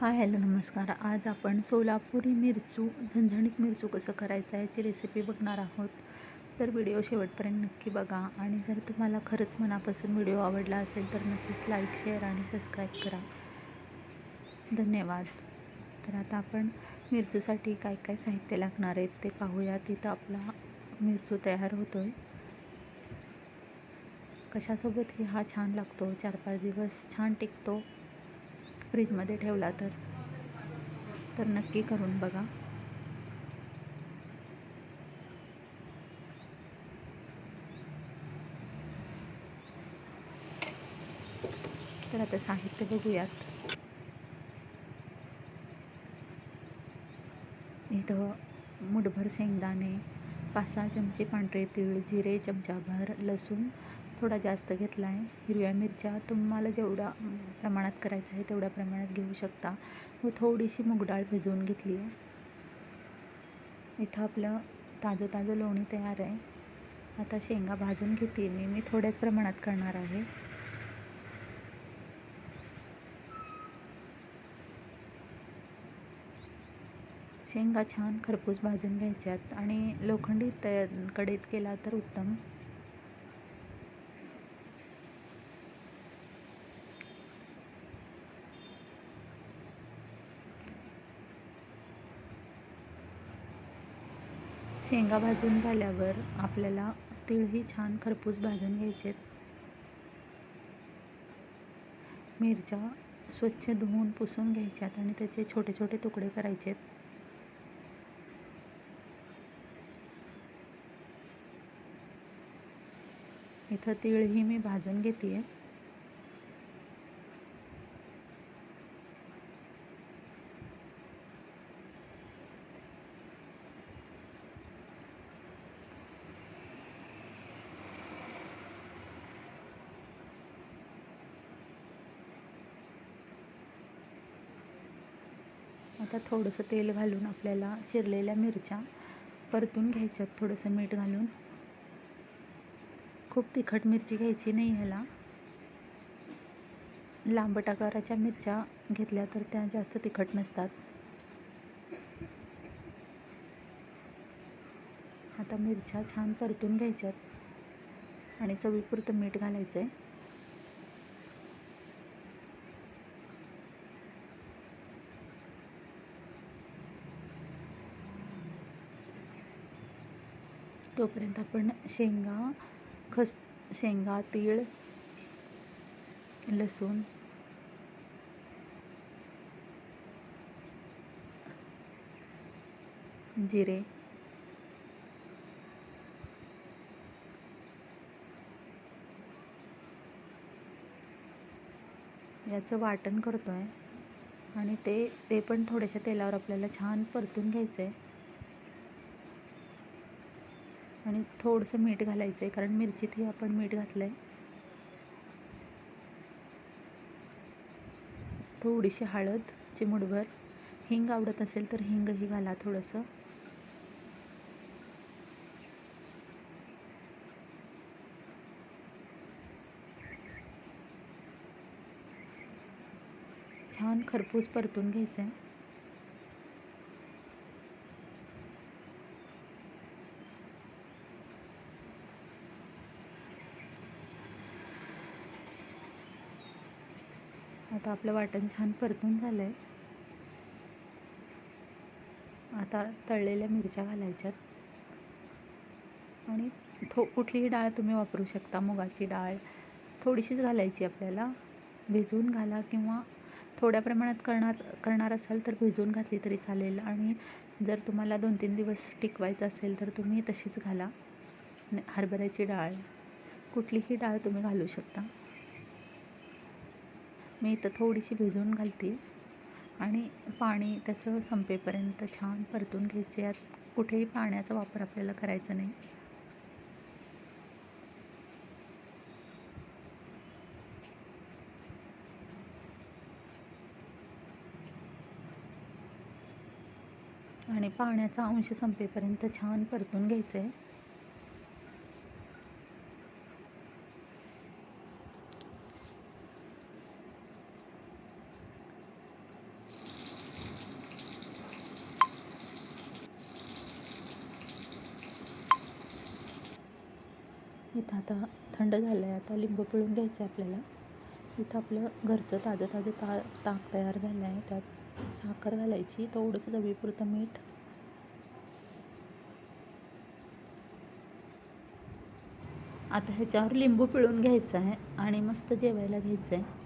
Hi hello नमस्कार. आज आपण सोलापुरी मिरचू झणझणीत मिरचू कसं करायचं आहे याची रेसिपी बघणार आहोत. तर व्हिडिओ शेवटपर्यंत नक्की बघा आणि जर तुम्हाला खरंच मनापासून व्हिडिओ आवडला असेल तर नक्कीच लाईक शेअर आणि सबस्क्राईब करा. धन्यवाद. तर आता आपण मिरचूसाठी काय काय साहित्य लागणार आहेत ते पाहूया. तिथं आपला मिरचू तयार होतो आहे कशासोबतही हा छान लागतो? चार पाच दिवस छान टिकतो. फ्रीजमध्ये ठेवला तर. तर नक्की करून बघा. तर आता साहित्य बघूयात. इथं मुठभर शेंगदाणे पाच सहा चमचे पांढरे तीळ जिरे चमचाभर लसूण थोडा जास्त घेतला आहे. हिरव्या मिरच्या तुम्हाला जेवढ्या प्रमाणात करायचं आहे तेवढ्या प्रमाणात घेऊ शकता. व थोडीशी मुगडाळ भिजवून घेतली आहे. इथं आपलं ताजं ताजं लोणी तयार आहे. आता शेंगा भाजून घेते मी. मी थोड्याच प्रमाणात करणार आहे. शेंगा छान खरपूस भाजून घ्यायच्यात. आणि लोखंडी त कडीत केला तर उत्तम. शेंगा भाजून झाल्यावर आपल्याला तिळही छान खरपूस भाजून घ्यायचे मिरच्या स्वच्छ धुवून पुसून घ्यायच्यात आणि त्याचे छोटे छोटे तुकडे करायचेत. इथं तिळही मी भाजून घेते आहे आता थोडंसं तेल घालून आपल्याला चिरलेल्या मिरच्या परतून घ्यायच्यात थोडंसं मीठ घालून. खूप तिखट मिरची घ्यायची नाही ह्याला. लांबट आकाराच्या मिरच्या घेतल्या तर त्या जास्त तिखट नसतात. आता मिरच्या छान परतून घ्यायच्यात आणि चवीपुरतं मीठ घालायचं आहे तोपर्यंत आपण शेंगा खस शेंगा तीळ लसूण जिरे याचं वाटण करतो आहे आणि ते ते पण थोड्याशा तेलावर आपल्याला छान परतून घ्यायचं आहे आणि थोडंसं मीठ घालायचं आहे कारण मिरचीतही आपण मीठ घातलं आहे थोडीशी हळद चिमुटभर हिंग आवडत असेल तर हिंगही घाला थोडंसं. छान खरपूस परतून घ्यायचं आहे आता आपलं वाटण छान परतून झालं आहे आता तळलेल्या मिरच्या घालायच्यात. आणि थो कुठलीही डाळ तुम्ही वापरू शकता मुगाची डाळ. थोडीशीच घालायची आपल्याला. भिजवून घाला किंवा थोड्या प्रमाणात करणार करणार असाल तर भिजवून घातली तरी चालेल. आणि जर तुम्हाला दोन तीन दिवस टिकवायचं असेल तर तुम्ही तशीच घाला. हरभऱ्याची डाळ. कुठलीही डाळ तुम्ही घालू शकता. मी इथं थोडीशी भिजवून घालते. आणि पाणी त्याचं संपेपर्यंत छान परतून घ्यायचे. यात कुठेही पाण्याचा वापर आपल्याला करायचा नाही. आणि पाण्याचा अंश संपेपर्यंत छान परतून घ्यायचं आहे इथं आता थंड झालं आहे. आता लिंबू पिळून घ्यायचं आहे आपल्याला. इथं आपलं घरचं ताजं ताजं ता ताक तयार झालं आहे. त्यात साखर घालायची थोडंसं चवीपुरतं मीठ. आता ह्याच्यावर लिंबू पिळून घ्यायचं आहे आणि मस्त जेवायला घ्यायचं आहे.